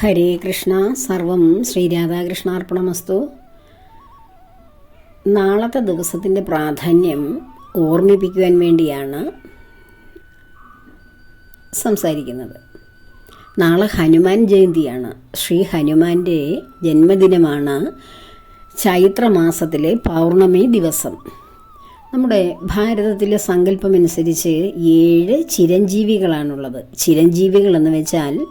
ഹരേ കൃഷ്ണ സർവം ശ്രീരാധാകൃഷ്ണാർപ്പണമസ്തു നാളത്തെ ദിവസത്തിന്റെ പ്രാധാന്യം ഓർമ്മിപ്പിക്കുവാൻ വേണ്ടിയാണ് സംസാരിക്കുന്നത്. നാളെ ഹനുമാൻ ജയന്തിയാണ്. ശ്രീ ഹനുമാന്റെ ജന്മദിനമാണ് ചൈത്രമാസത്തിലെ പൗർണമി ദിവസം. നമ്മുടെ ഭാരതത്തിലെ സങ്കല്പമനുസരിച്ച് ഏഴ് ചിരഞ്ജീവികളാണുള്ളത്. ചിരഞ്ജീവികൾ എന്ന് വെച്ചാൽ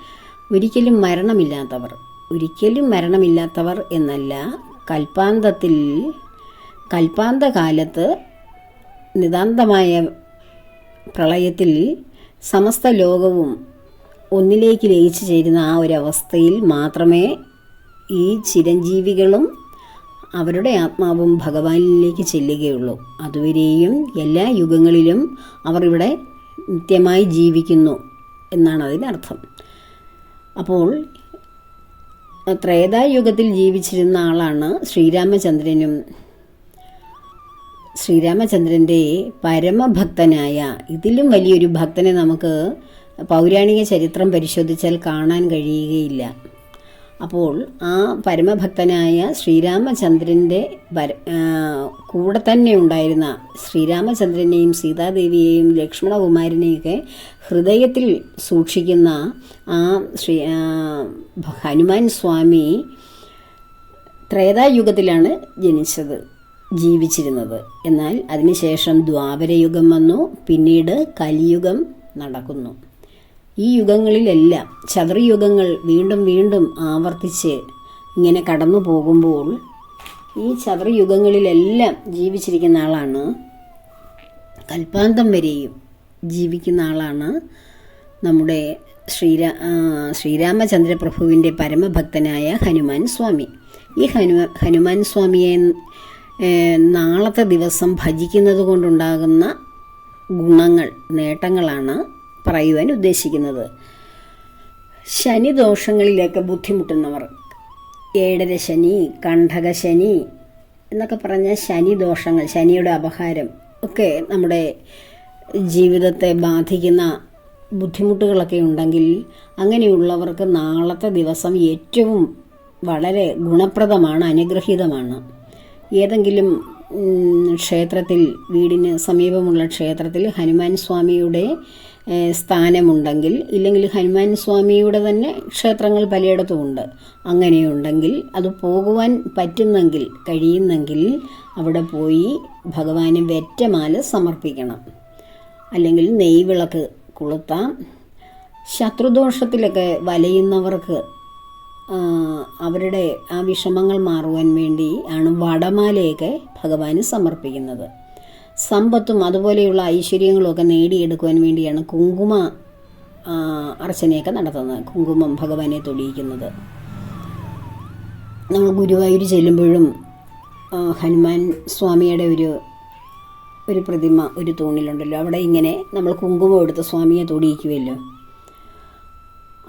ഒരിക്കലും മരണമില്ലാത്തവർ ഒരിക്കലും മരണമില്ലാത്തവർ എന്നല്ല കൽപ്പാന്തത്തിൽ കൽപ്പാന്തകാലത്ത് നിതാന്തമായ പ്രളയത്തിൽ സമസ്ത ലോകവും ഒന്നിലേക്ക് ലയിച്ചു ചേരുന്ന ആ ഒരു അവസ്ഥയിൽ മാത്രമേ ഈ ചിരഞ്ജീവികളും അവരുടെ ആത്മാവും ഭഗവാനിലേക്ക് ചെല്ലുകയുള്ളൂ. അതുവരെയും എല്ലാ യുഗങ്ങളിലും അവർ ഇവിടെ നിത്യമായി ജീവിക്കുന്നു എന്നാണ് അതിനർത്ഥം. അപ്പോൾ ത്രേതായുഗത്തിൽ ജീവിച്ചിരുന്ന ആളാണ് ശ്രീരാമചന്ദ്രനും. ശ്രീരാമചന്ദ്രന്റെ പരമഭക്തനായ ഇതിലും വലിയൊരു ഭക്തനെ നമുക്ക് പൗരാണിക ചരിത്രം പരിശോധിച്ചാൽ കാണാൻ കഴിയുകയില്ല. അപ്പോൾ ആ പരമഭക്തനായ ശ്രീരാമചന്ദ്രന്റെ കൂടെ തന്നെ ഉണ്ടായിരുന്ന ശ്രീരാമചന്ദ്രനെയും സീതാദേവിയെയും ലക്ഷ്മണകുമാരനെയൊക്കെ ഹൃദയത്തിൽ സൂക്ഷിക്കുന്ന ആ ശ്രീ ഹനുമാൻ സ്വാമി ത്രേതായുഗത്തിലാണ് ജനിച്ചത് ജീവിച്ചിരുന്നത്. എന്നാൽ അതിനുശേഷം ദ്വാപരയുഗം വന്നു പിന്നീട് കലിയുഗം നടക്കുന്നു. ഈ യുഗങ്ങളിലെല്ലാം ചതുർയുഗങ്ങൾ വീണ്ടും വീണ്ടും ആവർത്തിച്ച് ഇങ്ങനെ കടന്നു പോകുമ്പോൾ ഈ ചതുർയുഗങ്ങളിലെല്ലാം ജീവിച്ചിരിക്കുന്ന ആളാണ് കൽപ്പാന്തം വരെയും ജീവിക്കുന്ന ആളാണ് നമ്മുടെ ശ്രീരാ ശ്രീരാമചന്ദ്ര പ്രഭുവിന്റെ പരമഭക്തനായ ഹനുമാൻ സ്വാമി. ഈ ഹനു ഹനുമാൻ സ്വാമിയെ നാളത്തെ ദിവസം ഭജിക്കുന്നത് കൊണ്ടുണ്ടാകുന്ന ഗുണങ്ങൾ നേട്ടങ്ങളാണ് പറയുവാൻ ഉദ്ദേശിക്കുന്നത്. ശനിദോഷങ്ങളിലൊക്കെ ബുദ്ധിമുട്ടുന്നവർ ഏഴര ശനി കണ്ഠക ശനി എന്നൊക്കെ പറഞ്ഞ ശനി ദോഷങ്ങൾ ശനിയുടെ അപഹാരം ഒക്കെ നമ്മുടെ ജീവിതത്തെ ബാധിക്കുന്ന ബുദ്ധിമുട്ടുകളൊക്കെ ഉണ്ടെങ്കിൽ അങ്ങനെയുള്ളവർക്ക് നാളത്തെ ദിവസം ഏറ്റവും വളരെ ഗുണപ്രദമാണ് അനുഗ്രഹീതമാണ്. ഏതെങ്കിലും ക്ഷേത്രത്തിൽ വീടിന് സമീപമുള്ള ക്ഷേത്രത്തിൽ ഹനുമാൻ സ്വാമിയുടെ സ്ഥാനമുണ്ടെങ്കിൽ ഇല്ലെങ്കിൽ ഹനുമാൻ സ്വാമിയുടെ തന്നെ ക്ഷേത്രങ്ങൾ പലയിടത്തുമുണ്ട്. അങ്ങനെയുണ്ടെങ്കിൽ അത് പോകുവാൻ പറ്റുന്നെങ്കിൽ കഴിയുന്നെങ്കിൽ അവിടെ പോയി ഭഗവാന് വെറ്റമാല സമർപ്പിക്കണം. അല്ലെങ്കിൽ നെയ്വിളക്ക് കൊളുത്താം. ശത്രുദോഷത്തിലൊക്കെ വലയുന്നവർക്ക് അവരുടെ ആ വിഷമങ്ങൾ മാറുവാൻ വേണ്ടി ആണ് വടമാലയൊക്കെ ഭഗവാന് സമർപ്പിക്കുന്നത്. സമ്പത്തും അതുപോലെയുള്ള ഐശ്വര്യങ്ങളും ഒക്കെ നേടിയെടുക്കുവാൻ വേണ്ടിയാണ് കുങ്കുമ അർച്ചനയൊക്കെ നടത്തുന്നത്. കുങ്കുമം ഭഗവാനെ തൊടിയിക്കുന്നത്. നമ്മൾ ഗുരുവായൂർ ചെല്ലുമ്പോഴും ഹനുമാൻ സ്വാമിയുടെ ഒരു ഒരു പ്രതിമ ഒരു തൂണിലുണ്ടല്ലോ. അവിടെ ഇങ്ങനെ നമ്മൾ കുങ്കുമം എടുത്ത് സ്വാമിയെ തൊടിയിക്കുമല്ലോ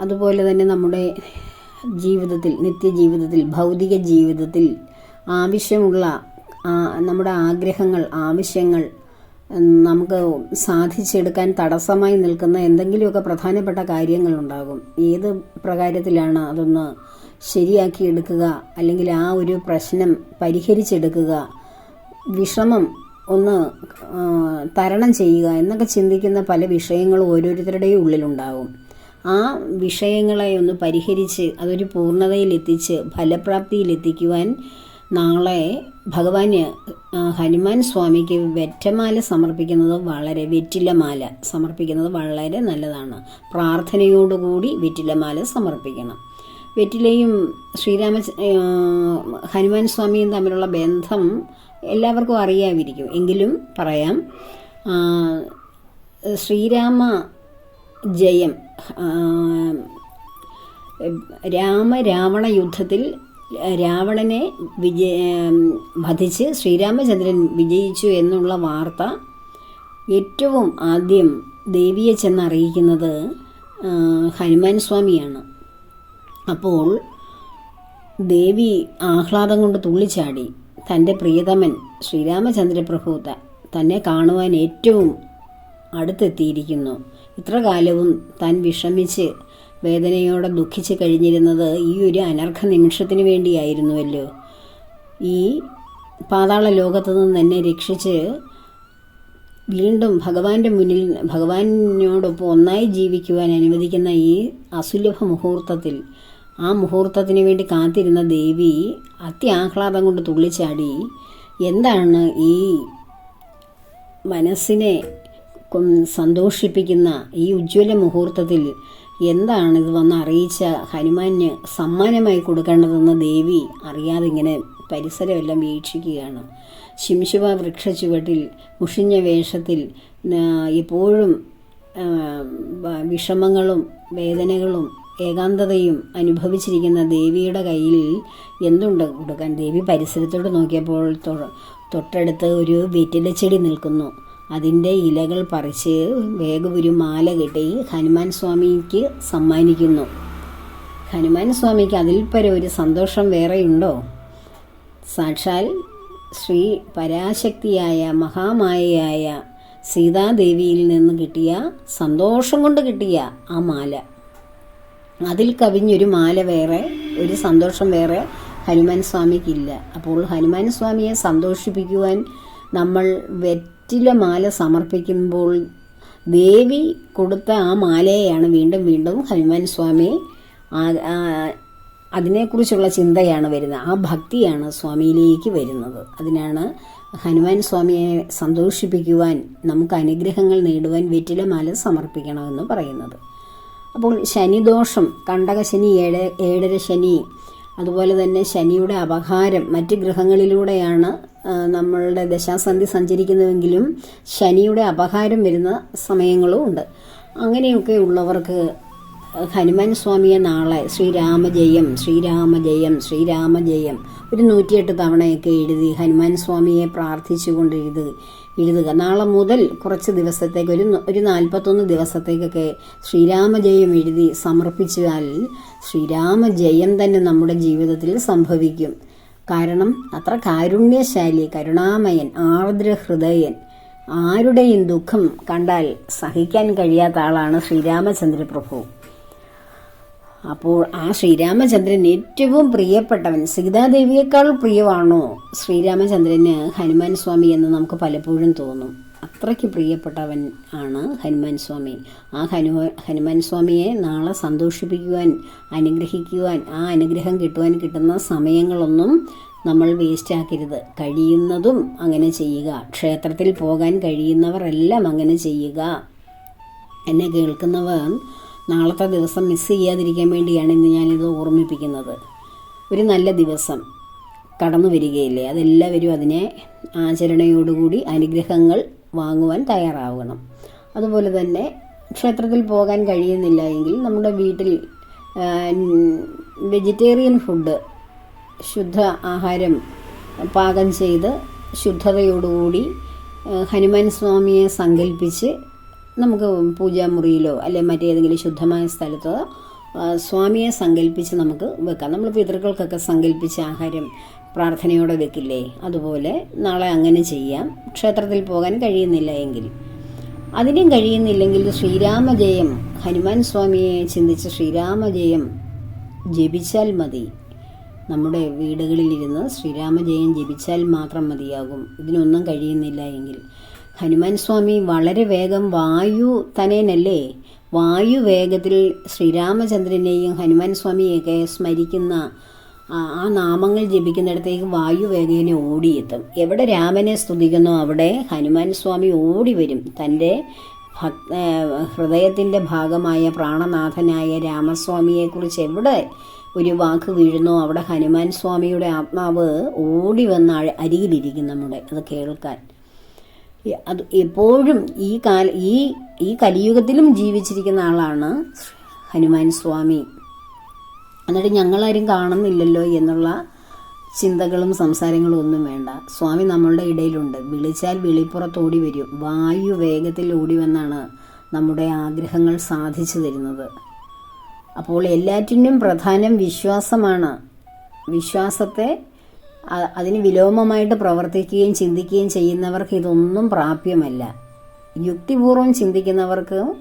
അതുപോലെ തന്നെ നമ്മുടെ ജീവിതത്തിൽ നിത്യജീവിതത്തിൽ ഭൗതിക ജീവിതത്തിൽ ആവശ്യമുള്ള നമ്മുടെ ആഗ്രഹങ്ങൾ ആവശ്യങ്ങൾ നമുക്ക് സാധിച്ചെടുക്കാൻ തടസ്സമായി നിൽക്കുന്ന എന്തെങ്കിലുമൊക്കെ പ്രധാനപ്പെട്ട കാര്യങ്ങളുണ്ടാകും. ഏത് പ്രകാരത്തിലാണ് അതൊന്ന് ശരിയാക്കി എടുക്കുക അല്ലെങ്കിൽ ആ ഒരു പ്രശ്നം പരിഹരിച്ചെടുക്കുക? വിഷമം ഒന്ന് തരണം ചെയ്യുക എന്നൊക്കെ ചിന്തിക്കുന്ന പല വിഷയങ്ങളും ഓരോരുത്തരുടെയും ഉള്ളിലുണ്ടാകും. ആ വിഷയങ്ങളെ ഒന്ന് പരിഹരിച്ച് അതൊരു പൂർണതയിലെത്തിച്ച് ഫലപ്രാപ്തിയിലെത്തിക്കുവാൻ നാളെ ഭഗവാന് ഹനുമാൻ സ്വാമിക്ക് വെറ്റമാല സമർപ്പിക്കുന്നത് വളരെ വെറ്റിലമാല സമർപ്പിക്കുന്നത് വളരെ നല്ലതാണ്. പ്രാർത്ഥനയോടുകൂടി വെറ്റിലമാല സമർപ്പിക്കണം. വെറ്റിലയും ശ്രീരാമ ഹനുമാൻ സ്വാമിയും തമ്മിലുള്ള ബന്ധം എല്ലാവർക്കും അറിയാമായിരിക്കും എങ്കിലും പറയാം ശ്രീരാമ ജയം രാമ രാവണ യുദ്ധത്തിൽ രാവണനെ വിജയ വധിച്ച് ശ്രീരാമചന്ദ്രൻ വിജയിച്ചു എന്നുള്ള വാർത്ത ഏറ്റവും ആദ്യം ദേവിയെ ചെന്ന് അറിയിക്കുന്നത് ഹനുമാൻ സ്വാമിയാണ്. അപ്പോൾ ദേവി ആഹ്ലാദം കൊണ്ട് തുള്ളിച്ചാടി തന്റെ പ്രിയതമൻ ശ്രീരാമചന്ദ്രപ്രഭു തന്നെ കാണുവാൻ ഏറ്റവും അടുത്തെത്തിയിരിക്കുന്നു. ഇത്ര കാലവും താൻ വിഷമിച്ച് വേദനയോടെ ദുഃഖിച്ച് കഴിഞ്ഞിരുന്നത് ഈ ഒരു അനർഘ നിമിഷത്തിന് വേണ്ടിയായിരുന്നുവല്ലോ. ഈ പാതാള ലോകത്തു നിന്ന് എന്നെ രക്ഷിച്ച് വീണ്ടും ഭഗവാന്റെ മുന്നിൽ ഭഗവാനോടൊപ്പം ഒന്നായി ജീവിക്കുവാൻ അനുവദിക്കുന്ന ഈ അസുലഭ മുഹൂർത്തത്തിൽ ആ മുഹൂർത്തത്തിന് വേണ്ടി കാത്തിരുന്ന ദേവി അത്യാഹ്ലാദം കൊണ്ട് തുള്ളിച്ചാടി എന്താണ് ഈ മനസ്സിനെ സന്തോഷിപ്പിക്കുന്ന ഈ ഉജ്ജ്വല മുഹൂർത്തത്തിൽ എന്താണ് ഇത് വന്ന് അറിയിച്ച ഹനുമാന് സമ്മാനമായി കൊടുക്കേണ്ടതെന്ന് ദേവി അറിയാതെ ഇങ്ങനെ പരിസരമെല്ലാം വീക്ഷിക്കുകയാണ്. ശിംശുവ വൃക്ഷ ചുവട്ടിൽ മുഷിഞ്ഞ വേഷത്തിൽ എപ്പോഴും വിഷമങ്ങളും വേദനകളും ഏകാന്തതയും അനുഭവിച്ചിരിക്കുന്ന ദേവിയുടെ കയ്യിൽ എന്തുണ്ട് കൊടുക്കാൻ? ദേവി പരിസരത്തോട് നോക്കിയപ്പോൾ തൊട്ടടുത്ത് ഒരു വെറ്റിലച്ചെടി നിൽക്കുന്നു. അതിന്റെ ഇലകൾ പറിച്ച് വേഗം ഒരു മാല കെട്ടി ഹനുമാൻ സ്വാമിക്ക് സമ്മാനിക്കുന്നു. ഹനുമാൻ സ്വാമിക്ക് അതിൽ പരം ഒരു സന്തോഷം വേറെയുണ്ടോ? സാക്ഷാൽ ശ്രീ പരാശക്തിയായ മഹാമായയായ സീതാദേവിയിൽ നിന്ന് കിട്ടിയ സന്തോഷം കൊണ്ട് കിട്ടിയ ആ മാല. അതിൽ കവിഞ്ഞൊരു മാല വേറെ ഒരു സന്തോഷം വേറെ ഹനുമാൻ സ്വാമിക്കില്ല. അപ്പോൾ ഹനുമാൻ സ്വാമിയെ സന്തോഷിപ്പിക്കുവാൻ നമ്മൾ വെറ്റില മാല സമർപ്പിക്കുമ്പോൾ. ദേവി കൊടുത്ത ആ മാലയെയാണ് വീണ്ടും വീണ്ടും ഹനുമാൻ സ്വാമി അതിനെക്കുറിച്ചുള്ള ചിന്തയാണ് വരുന്നത്. ആ ഭക്തിയാണ് സ്വാമിയിലേക്ക് വരുന്നത്. അതിനാണ് ഹനുമാൻ സ്വാമിയെ സന്തോഷിപ്പിക്കുവാൻ നമുക്ക് അനുഗ്രഹങ്ങൾ നേടുവാൻ വെറ്റിലമാല സമർപ്പിക്കണമെന്ന് പറയുന്നത്. അപ്പോൾ ശനിദോഷം കണ്ടകശനി ഏഴ ഏഴര ശനി അതുപോലെ തന്നെ ശനിയുടെ അപഹാരം മറ്റ് ഗ്രഹങ്ങളിലൂടെയാണ് നമ്മളുടെ ദശാസന്ധി സഞ്ചരിക്കുന്നതെങ്കിലും ശനിയുടെ അപഹാരം വരുന്ന സമയങ്ങളും ഉണ്ട്. അങ്ങനെയൊക്കെ ഉള്ളവർക്ക് ഹനുമാൻ സ്വാമിയെ നാളെ ശ്രീരാമജയം ശ്രീരാമജയം ശ്രീരാമജയം ഒരു നൂറ്റിയെട്ട് തവണയൊക്കെ എഴുതി ഹനുമാൻ സ്വാമിയെ പ്രാർത്ഥിച്ചുകൊണ്ട് എഴുതുക എഴുതുക. നാളെ മുതൽ കുറച്ച് ദിവസത്തേക്ക് ഒരു ഒരു നാൽപ്പത്തൊന്ന് ദിവസത്തേക്കൊക്കെ ശ്രീരാമജയം എഴുതി സമർപ്പിച്ചാൽ ശ്രീരാമജയം തന്നെ നമ്മുടെ ജീവിതത്തിൽ സംഭവിക്കും. കാരണം അത്ര കാരുണ്യശാലി കരുണാമയൻ ആർദ്രഹൃദയൻ. ആരുടെയും ദുഃഖം കണ്ടാൽ സഹിക്കാൻ കഴിയാത്ത ആളാണ് ശ്രീരാമചന്ദ്ര പ്രഭു അപ്പോൾ ആ ശ്രീരാമചന്ദ്രൻ ഏറ്റവും പ്രിയപ്പെട്ടവൻ സീതാദേവിയേക്കാൾ പ്രിയമാണോ ശ്രീരാമചന്ദ്രന് ഹനുമാൻ സ്വാമി എന്ന് നമുക്ക് പലപ്പോഴും തോന്നും. അത്രയ്ക്ക് പ്രിയപ്പെട്ടവൻ ആണ് ഹനുമാൻ സ്വാമി. ആ ഹനുമാ ഹനുമാൻ സ്വാമിയെ നാളെ സന്തോഷിപ്പിക്കുവാൻ അനുഗ്രഹിക്കുവാൻ ആ അനുഗ്രഹം കിട്ടുവാൻ കിട്ടുന്ന സമയങ്ങളൊന്നും നമ്മൾ വേസ്റ്റ് ആക്കരുത്. കഴിയുന്നതും അങ്ങനെ ചെയ്യുക. ക്ഷേത്രത്തിൽ പോകാൻ കഴിയുന്നവരെല്ലാം അങ്ങനെ ചെയ്യുക. എന്നെ കേൾക്കുന്നവർ നാളത്തെ ദിവസം മിസ് ചെയ്യാതിരിക്കാൻ വേണ്ടിയാണ് ഇന്ന് ഞാനിത് ഓർമ്മിപ്പിക്കുന്നത്. ഒരു നല്ല ദിവസം കടന്നു വരികയില്ലേ? അതെല്ലാവരും അതിനെ ആചരണയോടുകൂടി അനുഗ്രഹങ്ങൾ വാങ്ങുവാൻ തയ്യാറാവണം. അതുപോലെ തന്നെ ക്ഷേത്രത്തിൽ പോകാൻ കഴിയുന്നില്ല എങ്കിൽ നമ്മുടെ വീട്ടിൽ വെജിറ്റേറിയൻ ഫുഡ് ശുദ്ധ ആഹാരം പാകം ചെയ്ത് ശുദ്ധതയോടുകൂടി ഹനുമാൻ സ്വാമിയെ സങ്കല്പിച്ച് നമുക്ക് പൂജാമുറിയിലോ അല്ലെ മറ്റേതെങ്കിലും ശുദ്ധമായ സ്ഥലത്തോ സ്വാമിയെ സങ്കല്പിച്ച് നമുക്ക് വെക്കാം. നമ്മൾ പിതൃക്കൾക്കൊക്കെ സങ്കല്പിച്ച് ആഹാരം പ്രാർത്ഥനയോടെ വെക്കില്ലേ? അതുപോലെ നാളെ അങ്ങനെ ചെയ്യാം. ക്ഷേത്രത്തിൽ പോകാൻ കഴിയുന്നില്ല എങ്കിൽ. അതിനും കഴിയുന്നില്ലെങ്കിൽ ശ്രീരാമജയം ഹനുമാൻ സ്വാമിയെ ചിന്തിച്ച് ശ്രീരാമജയം ജപിച്ചാൽ മതി. നമ്മുടെ വീടുകളിലിരുന്ന് ശ്രീരാമജയം ജപിച്ചാൽ മാത്രം മതിയാകും. ഇതിനൊന്നും കഴിയുന്നില്ല എങ്കിൽ. ഹനുമാൻ സ്വാമി വളരെ വേഗം വായു തനേനല്ലേ? വായു വേഗത്തിൽ ശ്രീരാമചന്ദ്രനെയും ഹനുമാൻ സ്വാമിയെയൊക്കെ സ്മരിക്കുന്ന ആ നാമങ്ങൾ ജപിക്കുന്നിടത്തേക്ക് വായു വേഗേനെ ഓടിയെത്തും. എവിടെ രാമനെ സ്തുതിക്കുന്നോ അവിടെ ഹനുമാൻ സ്വാമി ഓടി വരും. തന്റെ ഭക് ഹൃദയത്തിന്റെ ഭാഗമായ പ്രാണനാഥനായ രാമസ്വാമിയെക്കുറിച്ച് എവിടെ ഒരു വാക്ക് വീഴുന്നോ അവിടെ ഹനുമാൻ സ്വാമിയുടെ ആത്മാവ് ഓടി വന്ന് അരികിലിരിക്കും നമ്മുടെ. അത് കേൾക്കാൻ. അത് എപ്പോഴും ഈ കാല ഈ ഈ കലിയുഗത്തിലും ജീവിച്ചിരിക്കുന്ന ആളാണ് ഹനുമാൻ സ്വാമി. എന്നിട്ട് ഞങ്ങളാരും കാണുന്നില്ലല്ലോ എന്നുള്ള ചിന്തകളും സംസാരങ്ങളും ഒന്നും വേണ്ട. സ്വാമി നമ്മളുടെ ഇടയിലുണ്ട്. വിളിച്ചാൽ വിളിപ്പുറത്തോടി വരും. വായു വേഗത്തിൽ ഓടി വന്നാണ് നമ്മുടെ ആഗ്രഹങ്ങൾ സാധിച്ചു തരുന്നത്. അപ്പോൾ എല്ലാറ്റിനും പ്രധാനം വിശ്വാസമാണ്. വിശ്വാസത്തെ അതിന് വിലോമമായിട്ട് പ്രവർത്തിക്കുകയും ചിന്തിക്കുകയും ചെയ്യുന്നവർക്ക് ഇതൊന്നും പ്രാപ്യമല്ല. യുക്തിപൂർവം ചിന്തിക്കുന്നവർക്ക്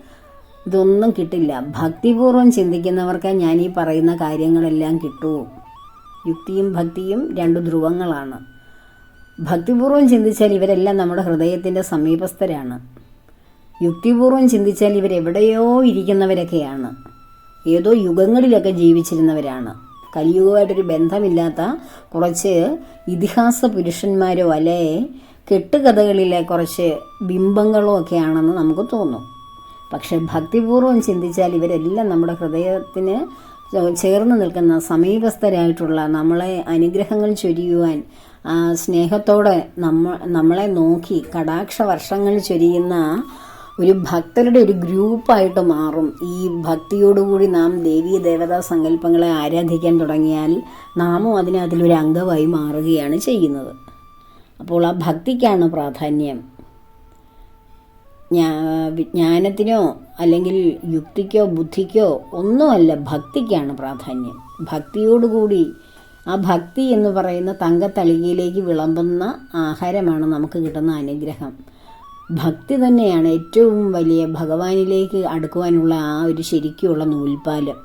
ഇതൊന്നും കിട്ടില്ല. ഭക്തിപൂർവം ചിന്തിക്കുന്നവർക്ക് ഞാൻ ഈ പറയുന്ന കാര്യങ്ങളെല്ലാം കിട്ടൂ. യുക്തിയും ഭക്തിയും രണ്ട് ധ്രുവങ്ങളാണ്. ഭക്തിപൂർവം ചിന്തിച്ചാൽ ഇവരെല്ലാം നമ്മുടെ ഹൃദയത്തിന്റെ സമീപസ്ഥരാണ്. യുക്തിപൂർവം ചിന്തിച്ചാൽ ഇവരെവിടെയോ ഇരിക്കുന്നവരൊക്കെയാണ്. ഏതോ യുഗങ്ങളിലൊക്കെ ജീവിച്ചിരുന്നവരാണ്. കലിയുഗമായിട്ടൊരു ബന്ധമില്ലാത്ത കുറച്ച് ഇതിഹാസ പുരുഷന്മാരോ അല്ലെ കെട്ടുകഥകളിലെ കുറച്ച് ബിംബങ്ങളോ ഒക്കെയാണെന്ന് നമുക്ക് തോന്നും. പക്ഷെ ഭക്തിപൂർവം ചിന്തിച്ചാൽ ഇവരെല്ലാം നമ്മുടെ ഹൃദയത്തിന് ചേർന്ന് നിൽക്കുന്ന സമീപസ്ഥരായിട്ടുള്ള നമ്മളെ അനുഗ്രഹങ്ങൾ ചൊരിയുവാൻ സ്നേഹത്തോടെ നമ്മ നമ്മളെ നോക്കി കടാക്ഷ വർഷങ്ങൾ ചൊരിയുന്ന ഒരു ഭക്തരുടെ ഒരു ഗ്രൂപ്പായിട്ട് മാറും. ഈ ഭക്തിയോടുകൂടി നാം ദേവീ ദേവതാ സങ്കല്പങ്ങളെ ആരാധിക്കാൻ തുടങ്ങിയാൽ നാമും അതിന് അതിലൊരു അംഗമായി മാറുകയാണ് ചെയ്യുന്നത്. അപ്പോൾ ആ ഭക്തിക്കാണ് പ്രാധാന്യം. വിജ്ഞാനത്തിനോ അല്ലെങ്കിൽ യുക്തിക്കോ ബുദ്ധിക്കോ ഒന്നുമല്ല ഭക്തിക്കാണ് പ്രാധാന്യം. ഭക്തിയോടുകൂടി ആ ഭക്തി എന്ന് പറയുന്ന തങ്കത്തളികയിലേക്ക് വിളമ്പുന്ന ആഹാരമാണ് നമുക്ക് കിട്ടുന്ന അനുഗ്രഹം. ഭക്തി തന്നെയാണ് ഏറ്റവും വലിയ ഭഗവാനിലേക്ക് അടുക്കുവാനുള്ള ആ ഒരു ശരിക്കുള്ള നൂൽപ്പാലം.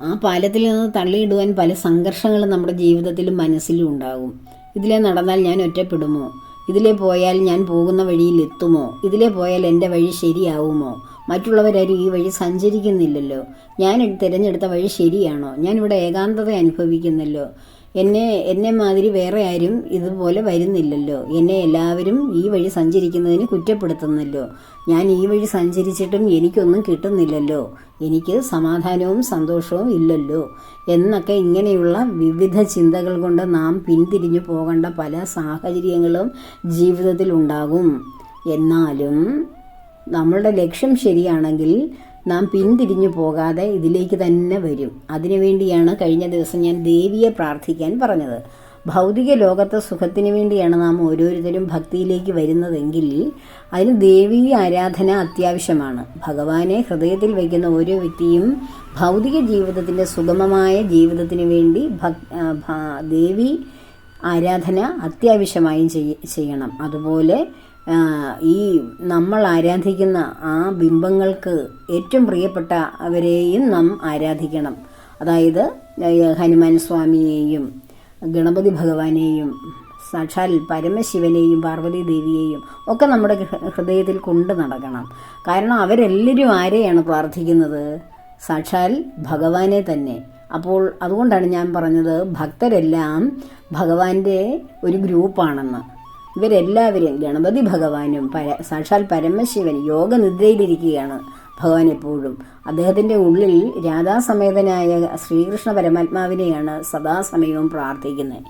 ആ പാലത്തിൽ നിന്ന് തള്ളിയിടുവാൻ പല സംഘർഷങ്ങളും നമ്മുടെ ജീവിതത്തിലും മനസ്സിലും ഉണ്ടാകും. ഇതിലെ നടന്നാൽ ഞാൻ ഒറ്റപ്പെടുമോ? ഇതിലെ പോയാൽ ഞാൻ പോകുന്ന വഴിയിൽ എത്തുമോ? ഇതിലെ പോയാൽ എന്റെ വഴി ശരിയാവുമോ? മറ്റുള്ളവരാരും ഈ വഴി സഞ്ചരിക്കുന്നില്ലല്ലോ. ഞാൻ തിരഞ്ഞെടുത്ത വഴി ശരിയാണോ? ഞാൻ ഇവിടെ ഏകാന്തത അനുഭവിക്കുന്നല്ലോ. എന്നെ എന്നെ മാതിരി വേറെ ആരും ഇതുപോലെ വരുന്നില്ലല്ലോ. എന്നെ എല്ലാവരും ഈ വഴി സഞ്ചരിക്കുന്നതിന് കുറ്റപ്പെടുത്തുന്നല്ലോ. ഞാൻ ഈ വഴി സഞ്ചരിച്ചിട്ടും എനിക്കൊന്നും കിട്ടുന്നില്ലല്ലോ. എനിക്ക് സമാധാനവും സന്തോഷവും ഇല്ലല്ലോ. എന്നൊക്കെ ഇങ്ങനെയുള്ള വിവിധ ചിന്തകൾ കൊണ്ട് നാം പിന്തിരിഞ്ഞു പോകേണ്ട പല സാഹചര്യങ്ങളും ജീവിതത്തിൽ ഉണ്ടാകും എന്നാലും നമ്മളുടെ ലക്ഷ്യം ശരിയാണെങ്കിൽ നാം പിന്തിരിഞ്ഞു പോകാതെ ഇതിലേക്ക് തന്നെ വരും. അതിനുവേണ്ടിയാണ് കഴിഞ്ഞ ദിവസം ഞാൻ ദേവിയെ പ്രാർത്ഥിക്കാൻ പറഞ്ഞത്. ഭൗതിക ലോകത്തെ സുഖത്തിന് വേണ്ടിയാണ് നാം ഓരോരുത്തരും ഭക്തിയിലേക്ക് വരുന്നതെങ്കിൽ അതിന് ദേവീ ആരാധന അത്യാവശ്യമാണ്. ഭഗവാനെ ഹൃദയത്തിൽ വയ്ക്കുന്ന ഓരോ വ്യക്തിയും ഭൗതിക ജീവിതത്തിന്റെ സുഗമമായ ജീവിതത്തിന് വേണ്ടി ദേവി ആരാധന അത്യാവശ്യമായും ചെയ്യണം. അതുപോലെ ഈ നമ്മൾ ആരാധിക്കുന്ന ആ ബിംബങ്ങൾക്ക് ഏറ്റവും പ്രിയപ്പെട്ട അവരെയും നാം ആരാധിക്കണം. അതായത് ഹനുമാൻ സ്വാമിയെയും ഗണപതി ഭഗവാനെയും സാക്ഷാൽ പരമശിവനെയും പാർവതി ദേവിയെയും ഒക്കെ നമ്മുടെ ഹൃദയത്തിൽ കൊണ്ട് നടക്കണം. കാരണം അവരെല്ലാവരും ആരെയാണ് പ്രാർത്ഥിക്കുന്നത്? സാക്ഷാൽ ഭഗവാനെ തന്നെ. അപ്പോൾ അതുകൊണ്ടാണ് ഞാൻ പറഞ്ഞത് ഭക്തരെല്ലാം ഭഗവാന്റെ ഒരു ഗ്രൂപ്പാണെന്ന്. ഇവരെല്ലാവരും ഗണപതി ഭഗവാനും പര സാക്ഷാൽ പരമശിവൻ യോഗനിദ്രയിലിരിക്കുകയാണ്. ഭഗവാൻ എപ്പോഴും അദ്ദേഹത്തിന്റെ ഉള്ളിൽ രാധാസമേതനായ ശ്രീകൃഷ്ണ പരമാത്മാവിനെയാണ് സദാസമയവും പ്രാർത്ഥിക്കുന്നത്.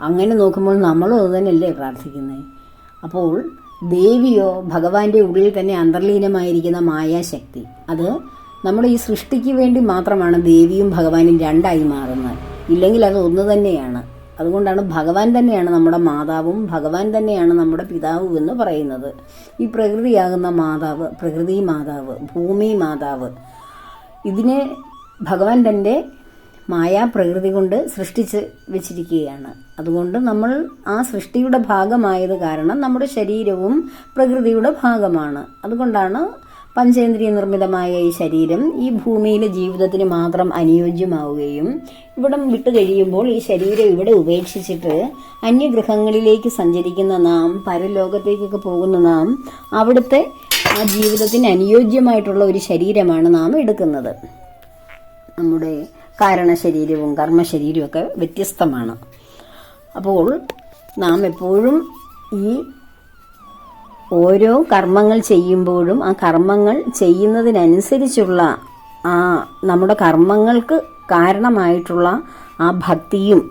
അങ്ങനെ നോക്കുമ്പോൾ നമ്മളും അത് തന്നെയല്ലേ പ്രാർത്ഥിക്കുന്നത്? അപ്പോൾ ദേവിയോ ഭഗവാന്റെ ഉള്ളിൽ തന്നെ അന്തർലീനമായിരിക്കുന്ന മായാശക്തി അത് നമ്മുടെ ഈ സൃഷ്ടിക്ക് വേണ്ടി മാത്രമാണ് ദേവിയും ഭഗവാനും രണ്ടായി മാറുന്നത്. ഇല്ലെങ്കിൽ അത് ഒന്ന് തന്നെയാണ്. അതുകൊണ്ടാണ് ഭഗവാൻ തന്നെയാണ് നമ്മുടെ മാതാവും ഭഗവാൻ തന്നെയാണ് നമ്മുടെ പിതാവും എന്ന് പറയുന്നത്. ഈ പ്രകൃതിയാകുന്ന മാതാവ് പ്രകൃതി മാതാവ് ഭൂമി മാതാവ് ഇതിനെ ഭഗവാൻ തന്റെ മായാപ്രകൃതി കൊണ്ട് സൃഷ്ടിച്ച് വെച്ചിരിക്കുകയാണ്. അതുകൊണ്ട് നമ്മൾ ആ സൃഷ്ടിയുടെ ഭാഗമായത് കാരണം നമ്മുടെ ശരീരവും പ്രകൃതിയുടെ ഭാഗമാണ്. അതുകൊണ്ടാണ് പഞ്ചേന്ദ്രിയ നിർമ്മിതമായ ഈ ശരീരം ഈ ഭൂമിയിലെ ജീവിതത്തിന് മാത്രം അനുയോജ്യമാവുകയും ഇവിടം വിട്ടു കഴിയുമ്പോൾ ഈ ശരീരം ഇവിടെ ഉപേക്ഷിച്ചിട്ട് അന്യഗ്രഹങ്ങളിലേക്ക് സഞ്ചരിക്കുന്ന നാം പരലോകത്തേക്കൊക്കെ പോകുന്ന നാം അവിടുത്തെ ആ ജീവിതത്തിന് അനുയോജ്യമായിട്ടുള്ള ഒരു ശരീരമാണ് നാം എടുക്കുന്നത്. നമ്മുടെ കാരണശരീരവും കർമ്മശരീരവും ഒക്കെ വ്യത്യസ്തമാണ്. അപ്പോൾ നാം എപ്പോഴും ഈ ഓരോ കർമ്മങ്ങൾ ചെയ്യുമ്പോഴും ആ കർമ്മങ്ങൾ ചെയ്യുന്നതിനനുസരിച്ചുള്ള ആ നമ്മുടെ കർമ്മങ്ങൾക്ക് കാരണമായിട്ടുള്ള ആ ഭക്തിയും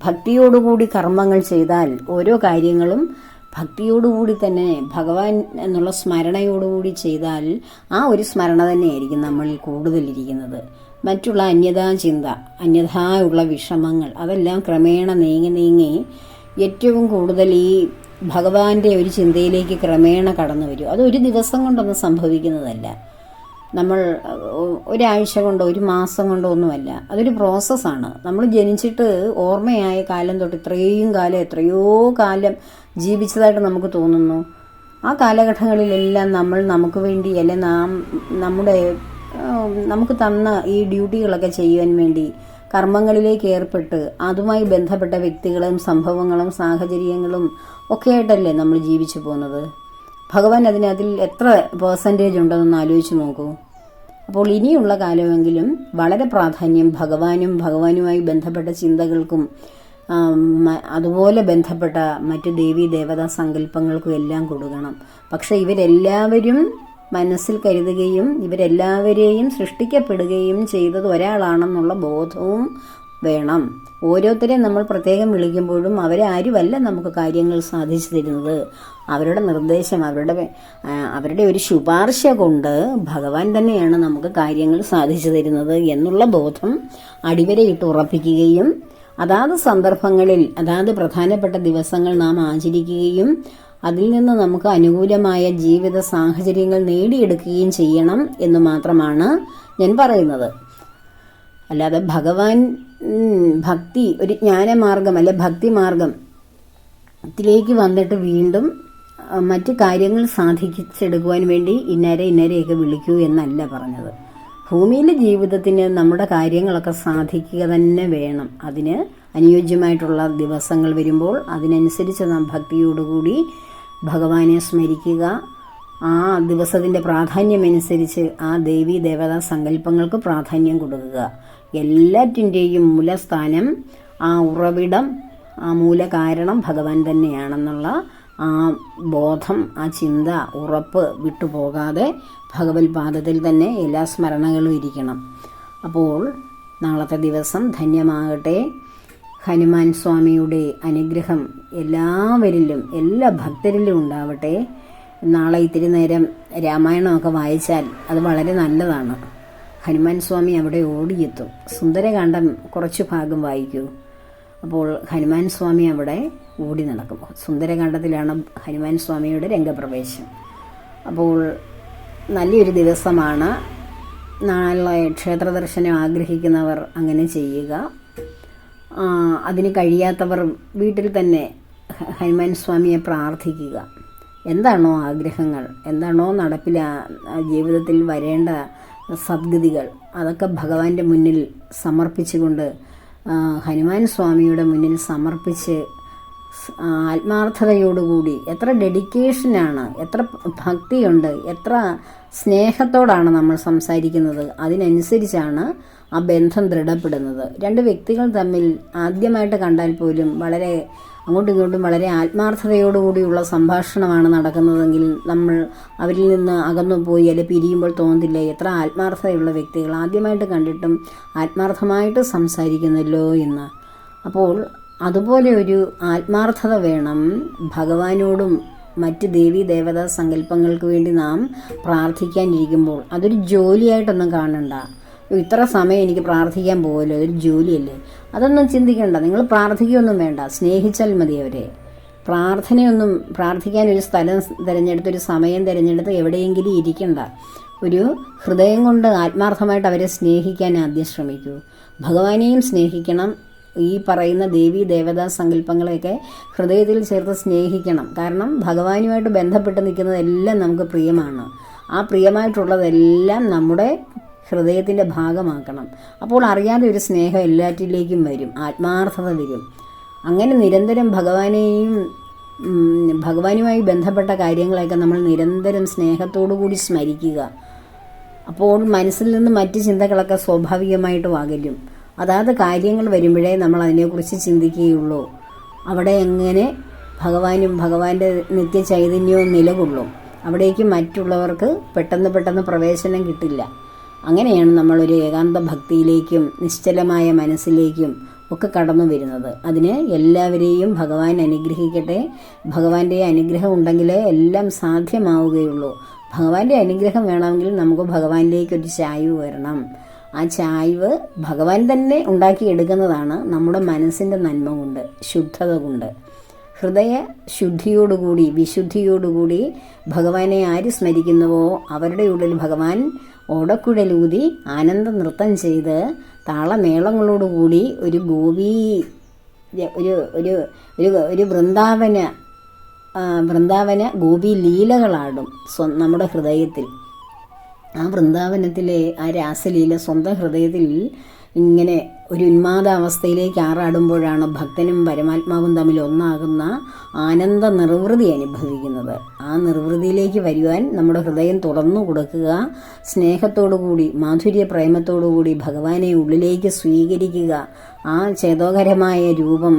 ഭക്തിയോടുകൂടി കർമ്മങ്ങൾ ചെയ്താൽ ഓരോ കാര്യങ്ങളും ഭക്തിയോടുകൂടി തന്നെ ഭഗവാൻ എന്നുള്ള സ്മരണയോടുകൂടി ചെയ്താൽ ആ ഒരു സ്മരണ തന്നെയായിരിക്കും നമ്മളിൽ കൂടുതലിരിക്കുന്നത് മറ്റുള്ള അന്യതാ ചിന്ത അന്യതായുള്ള വിഷമങ്ങൾ അതെല്ലാം ക്രമേണ നീങ്ങി നീങ്ങി ഏറ്റവും കൂടുതൽ ഈ ഭഗവാന്റെ ഒരു ചിന്തയിലേക്ക് ക്രമേണ കടന്നു വരും. അത് ഒരു ദിവസം കൊണ്ടൊന്നും സംഭവിക്കുന്നതല്ല. നമ്മൾ ഒരാഴ്ച കൊണ്ടോ ഒരു മാസം കൊണ്ടോ ഒന്നുമല്ല. അതൊരു പ്രോസസ്സാണ്. നമ്മൾ ജനിച്ചിട്ട് ഓർമ്മയായ കാലം തൊട്ട് ഇത്രയും കാലം എത്രയോ കാലം ജീവിച്ചതായിട്ട് നമുക്ക് തോന്നുന്നു. ആ കാലഘട്ടങ്ങളിലെല്ലാം നമ്മൾ നമുക്ക് വേണ്ടി അല്ലെ നാം നമ്മുടെ നമുക്ക് തന്ന ഈ ഡ്യൂട്ടികളൊക്കെ ചെയ്യുവാൻ വേണ്ടി കർമ്മങ്ങളിലേക്ക് ഏർപ്പെട്ട് അതുമായി ബന്ധപ്പെട്ട വ്യക്തികളും സംഭവങ്ങളും സാഹചര്യങ്ങളും ഒക്കെ ആയിട്ടല്ലേ നമ്മൾ ജീവിച്ചു പോകുന്നത്? ഭഗവാൻ അതിന് അതിൽ എത്ര പേഴ്സന്റേജ് ഉണ്ടെന്നൊന്ന് ആലോചിച്ച് നോക്കൂ. അപ്പോൾ ഇനിയുള്ള കാലമെങ്കിലും വളരെ പ്രാധാന്യം ഭഗവാനും ഭഗവാനുമായി ബന്ധപ്പെട്ട ചിന്തകൾക്കും അതുപോലെ ബന്ധപ്പെട്ട മറ്റു ദേവീ ദേവതാ സങ്കല്പങ്ങൾക്കും എല്ലാം കൊടുക്കണം. പക്ഷേ ഇവരെല്ലാവരും മനസ്സിൽ കരുതുകയും ഇവരെല്ലാവരെയും സൃഷ്ടിക്കപ്പെടുകയും ചെയ്തത് ഒരാളാണെന്നുള്ള ബോധവും വേണം. ഓരോരുത്തരെ നമ്മൾ പ്രത്യേകം വിളിക്കുമ്പോഴും അവരെ ആരുമല്ല നമുക്ക് കാര്യങ്ങൾ സാധിച്ചു തരുന്നത്. അവരുടെ നിർദ്ദേശം അവരുടെ അവരുടെ ഒരു ശുപാർശ കൊണ്ട് ഭഗവാൻ തന്നെയാണ് നമുക്ക് കാര്യങ്ങൾ സാധിച്ചു തരുന്നത് എന്നുള്ള ബോധം അടിവരയിട്ട് ഉറപ്പിക്കുകയും അതാത് സന്ദർഭങ്ങളിൽ അതാത് പ്രധാനപ്പെട്ട ദിവസങ്ങൾ നാം ആചരിക്കുകയും അതിൽ നിന്ന് നമുക്ക് അനുകൂലമായ ജീവിത സാഹചര്യങ്ങൾ നേടിയെടുക്കുകയും ചെയ്യണം എന്ന് മാത്രമാണ് ഞാൻ പറയുന്നത്. അല്ലാതെ ഭഗവാൻ ഭക്തി ഒരു ജ്ഞാനമാർഗം അല്ലെ ഭക്തി മാർഗം ത്തിലേക്ക് വന്നിട്ട് വീണ്ടും മറ്റു കാര്യങ്ങൾ സാധിച്ചെടുക്കുവാൻ വേണ്ടി ഇന്നരെ ഇന്നരെയൊക്കെ വിളിക്കൂ എന്നല്ല പറഞ്ഞത്. ഭൂമിയിലെ ജീവിതത്തിന് നമ്മുടെ കാര്യങ്ങളൊക്കെ സാധിക്കുക തന്നെ വേണം. അതിന് അനുയോജ്യമായിട്ടുള്ള ദിവസങ്ങൾ വരുമ്പോൾ അതിനനുസരിച്ച് നാം ഭക്തിയോടുകൂടി ഭഗവാനെ സ്മരിക്കുക. ആ ദിവസത്തിന്റെ പ്രാധാന്യമനുസരിച്ച് ആ ദേവീ ദേവതാ സങ്കല്പങ്ങൾക്ക് പ്രാധാന്യം കൊടുക്കുക. എല്ലാറ്റിന്റെയും മൂലസ്ഥാനം ആ ഉറവിടം ആ മൂലകാരണം ഭഗവാൻ തന്നെയാണെന്നുള്ള ആ ബോധം ആ ചിന്ത ഉറപ്പ് വിട്ടുപോകാതെ ഭഗവത് പാദത്തിൽ തന്നെ എല്ലാ സ്മരണകളും ഇരിക്കണം. അപ്പോൾ നാളത്തെ ദിവസം ധന്യമാകട്ടെ. ഹനുമാൻ സ്വാമിയുടെ അനുഗ്രഹം എല്ലാവരിലും എല്ലാ ഭക്തരിലും ഉണ്ടാവട്ടെ. നാളെ ഇത്തിരി നേരം രാമായണമൊക്കെ വായിച്ചാൽ അത് വളരെ നല്ലതാണ്. ഹനുമാൻ സ്വാമി അവിടെ ഓടിയെത്തും. സുന്ദരകാന്ഡം കുറച്ച് ഭാഗം വായിക്കൂ. അപ്പോൾ ഹനുമാൻ സ്വാമി അവിടെ ഓടി നടക്കും. സുന്ദരകാന്ഡത്തിലാണ് ഹനുമാൻ സ്വാമിയുടെ രംഗപ്രവേശം. അപ്പോൾ നല്ലൊരു ദിവസമാണ്. നാളെ ക്ഷേത്ര ദർശനം ആഗ്രഹിക്കുന്നവർ അങ്ങനെ ചെയ്യുക. അതിന് കഴിയാത്തവർ വീട്ടിൽ തന്നെ ഹനുമാൻ സ്വാമിയെ പ്രാർത്ഥിക്കുക. എന്താണോ ആഗ്രഹങ്ങൾ? എന്താണോ നടപ്പിലാ ജീവിതത്തിൽ വരേണ്ട സദ്ഗതികൾ. അതൊക്കെ ഭഗവാന്റെ മുന്നിൽ സമർപ്പിച്ചുകൊണ്ട് ഹനുമാൻ സ്വാമിയുടെ മുന്നിൽ സമർപ്പിച്ച് ആത്മാർത്ഥതയോടുകൂടി എത്ര ഡെഡിക്കേഷനാണ് എത്ര ഭക്തിയുണ്ട് എത്ര സ്നേഹത്തോടാണ് നമ്മൾ സംസാരിക്കുന്നത് അതിനനുസരിച്ചാണ് ആ ബന്ധം ദൃഢപ്പെടുന്നത്. രണ്ട് വ്യക്തികൾ തമ്മിൽ ആദ്യമായിട്ട് കണ്ടാൽ പോലും വളരെ അങ്ങോട്ടും ഇങ്ങോട്ടും വളരെ ആത്മാർത്ഥതയോടുകൂടിയുള്ള സംഭാഷണമാണ് നടക്കുന്നതെങ്കിൽ നമ്മൾ അവരിൽ നിന്ന് അകന്നു പോയി അല്ലെ പിരിയുമ്പോൾ തോന്നില്ല എത്ര ആത്മാർത്ഥതയുള്ള വ്യക്തികൾ ആദ്യമായിട്ട് കണ്ടിട്ടും ആത്മാർത്ഥമായിട്ട് സംസാരിക്കുന്നല്ലോ എന്ന്. അപ്പോൾ അതുപോലെ ഒരു ആത്മാർത്ഥത വേണം. ഭഗവാനോടും മറ്റ് ദേവി ദേവതാ സങ്കല്പങ്ങൾക്ക് വേണ്ടി നാം പ്രാർത്ഥിക്കാനിരിക്കുമ്പോൾ അതൊരു ജോലിയായിട്ടൊന്നും കാണണ്ട. ഇത്ര സമയം എനിക്ക് പ്രാർത്ഥിക്കാൻ പോകുമല്ലോ അതൊരു ജോലിയല്ലേ? അതൊന്നും ചിന്തിക്കേണ്ട. നിങ്ങൾ പ്രാർത്ഥിക്കുകയൊന്നും വേണ്ട. സ്നേഹിച്ചാൽ മതി അവരെ. പ്രാർത്ഥനയൊന്നും പ്രാർത്ഥിക്കാൻ ഒരു സ്ഥലം തിരഞ്ഞെടുത്ത് ഒരു സമയം തിരഞ്ഞെടുത്ത് എവിടെയെങ്കിലും ഇരിക്കണ്ട. ഒരു ഹൃദയം കൊണ്ട് ആത്മാർത്ഥമായിട്ട് അവരെ സ്നേഹിക്കാൻ ആദ്യം ശ്രമിക്കൂ. ഭഗവാനെയും സ്നേഹിക്കണം. ഈ പറയുന്ന ദേവി ദേവതാ സങ്കല്പങ്ങളെയൊക്കെ ഹൃദയത്തിൽ ചേർത്ത് സ്നേഹിക്കണം. കാരണം ഭഗവാനുമായിട്ട് ബന്ധപ്പെട്ട് നിൽക്കുന്നതെല്ലാം നമുക്ക് പ്രിയമാണ്. ആ പ്രിയമായിട്ടുള്ളതെല്ലാം നമ്മുടെ ഹൃദയത്തിന്റെ ഭാഗമാക്കണം. അപ്പോൾ അറിയാതെ ഒരു സ്നേഹം എല്ലാറ്റിലേക്കും വരും ആത്മാർത്ഥത വരും. അങ്ങനെ നിരന്തരം ഭഗവാനെയും ഭഗവാനുമായി ബന്ധപ്പെട്ട കാര്യങ്ങളൊക്കെ നമ്മൾ നിരന്തരം സ്നേഹത്തോടു കൂടി സ്മരിക്കുക. അപ്പോൾ മനസ്സിൽ നിന്ന് മറ്റ് ചിന്തകളൊക്കെ സ്വാഭാവികമായിട്ടും അകലും അതാത് കാര്യങ്ങൾ വരുമ്പോഴേ നമ്മൾ അതിനെക്കുറിച്ച് ചിന്തിക്കുകയുള്ളൂ. അവിടെ എങ്ങനെ ഭഗവാനും ഭഗവാന്റെ നിത്യ ചൈതന്യവും നിലകൊള്ളും. അവിടേക്ക് മറ്റുള്ളവർക്ക് പെട്ടെന്ന് പെട്ടെന്ന് പ്രവേശനം കിട്ടില്ല. അങ്ങനെയാണ് നമ്മളൊരു ഏകാന്ത ഭക്തിയിലേക്കും നിശ്ചലമായ മനസ്സിലേക്കും ഒക്കെ കടന്നു വരുന്നത്. അതിന് എല്ലാവരെയും ഭഗവാൻ അനുഗ്രഹിക്കട്ടെ. ഭഗവാന്റെ അനുഗ്രഹം ഉണ്ടെങ്കിലേ എല്ലാം സാധ്യമാവുകയുള്ളൂ. ഭഗവാന്റെ അനുഗ്രഹം വേണമെങ്കിൽ നമുക്ക് ഭഗവാനിലേക്ക് ഒരു ചായ്വ് വരണം. ആ ചായ്വ് ഭഗവാൻ തന്നെ ഉണ്ടാക്കിയെടുക്കുന്നതാണ് നമ്മുടെ മനസ്സിന്റെ നന്മ കൊണ്ട് ശുദ്ധത കൊണ്ട്. ഹൃദയ ശുദ്ധിയോടുകൂടി വിശുദ്ധിയോടുകൂടി ഭഗവാനെ ആര് സ്മരിക്കുന്നുവോ അവരുടെ ഉള്ളിൽ ഭഗവാൻ ഓടക്കുഴലൂതി ആനന്ദ നൃത്തം ചെയ്ത് താളമേളങ്ങളോടുകൂടി ഒരു ഗോപി ഒരു ഒരു ഒരു ഒരു വൃന്ദാവന വൃന്ദാവന ഗോപി ലീലകളാടും സ്വ നമ്മുടെ ഹൃദയത്തിൽ. ആ വൃന്ദാവനത്തിലെ ആ രാസലീല സ്വന്തം ഹൃദയത്തിൽ ഇങ്ങനെ ഒരു ഉന്മാദാവസ്ഥയിലേക്ക് ആറാടുമ്പോഴാണ് ഭക്തനും പരമാത്മാവും തമ്മിൽ ഒന്നാകുന്ന ആനന്ദ നിർവൃതി അനുഭവിക്കുന്നത്. ആ നിർവൃതിയിലേക്ക് വരുവാൻ നമ്മുടെ ഹൃദയം തുറന്നു കൊടുക്കുക സ്നേഹത്തോടുകൂടി മാധുര്യ പ്രേമത്തോടുകൂടി ഭഗവാനെ ഉള്ളിലേക്ക് സ്വീകരിക്കുക. ആ ചേതോകരമായ രൂപം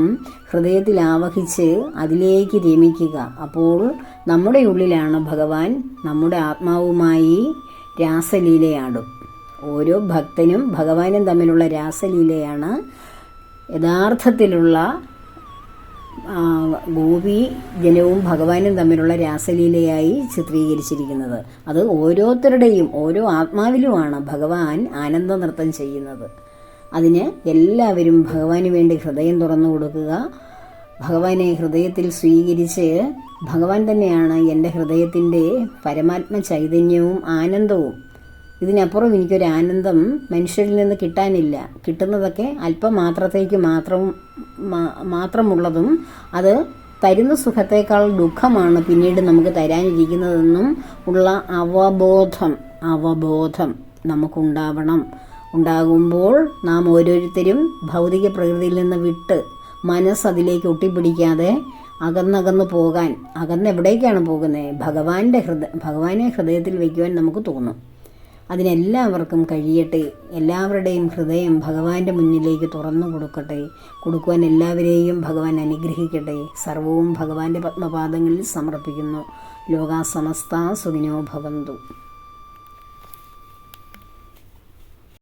ഹൃദയത്തിൽ ആവഹിച്ച് അതിലേക്ക് രമിക്കുക അപ്പോൾ നമ്മുടെ ഉള്ളിലാണ് ഭഗവാൻ നമ്മുടെ ആത്മാവുമായി രാസലീലയാടും. ഓരോ ഭക്തനും ഭഗവാനും തമ്മിലുള്ള രാസലീലയാണ്. യഥാർത്ഥത്തിലുള്ള ഗോപി ജനവും ഭഗവാനും തമ്മിലുള്ള രാസലീലയായി ചിത്രീകരിച്ചിരിക്കുന്നത്. അത് ഓരോരുത്തരുടെയും ഓരോ ആത്മാവിലുമാണ് ഭഗവാൻ ആനന്ദ നൃത്തം ചെയ്യുന്നത്. അതിന് എല്ലാവരും ഭഗവാന് വേണ്ടി ഹൃദയം തുറന്നു കൊടുക്കുക. ഭഗവാനെ ഹൃദയത്തിൽ സ്വീകരിച്ച് ഭഗവാൻ തന്നെയാണ് എന്റെ ഹൃദയത്തിന്റെ പരമാത്മ ചൈതന്യവും ആനന്ദവും ഇതിനപ്പുറം എനിക്കൊരു ആനന്ദം മനുഷ്യരിൽ നിന്ന് കിട്ടാനില്ല. കിട്ടുന്നതൊക്കെ അല്പം മാത്രത്തേക്ക് മാത്രം മാത്രമുള്ളതും അത് തരുന്ന സുഖത്തേക്കാൾ ദുഃഖമാണ് പിന്നീട് നമുക്ക് തരാനിരിക്കുന്നതെന്നും ഉള്ള അവബോധം അവബോധം നമുക്കുണ്ടാവണം. ഉണ്ടാകുമ്പോൾ നാം ഓരോരുത്തരും ഭൗതിക പ്രകൃതിയിൽ നിന്ന് വിട്ട് മനസ്സ് അതിലേക്ക് ഒട്ടിപ്പിടിക്കാതെ അകന്നകന്ന് പോകാൻ അകന്ന് എവിടേക്കാണ് പോകുന്നത്? ഭഗവാന്റെ ഹൃദയ ഭഗവാനെ ഹൃദയത്തിൽ വയ്ക്കുവാൻ നമുക്ക് തോന്നും. അതിനെല്ലാവർക്കും കഴിയട്ടെ. എല്ലാവരുടെയും ഹൃദയം ഭഗവാന്റെ മുന്നിലേക്ക് തുറന്നു കൊടുക്കട്ടെ. കൊടുക്കുവാൻ എല്ലാവരെയും ഭഗവാൻ അനുഗ്രഹിക്കട്ടെ. സർവവും ഭഗവാന്റെ പത്മപാദങ്ങളിൽ സമർപ്പിക്കുന്നു. ലോകാസമസ്ത സുഖിനോ ഭവന്തു.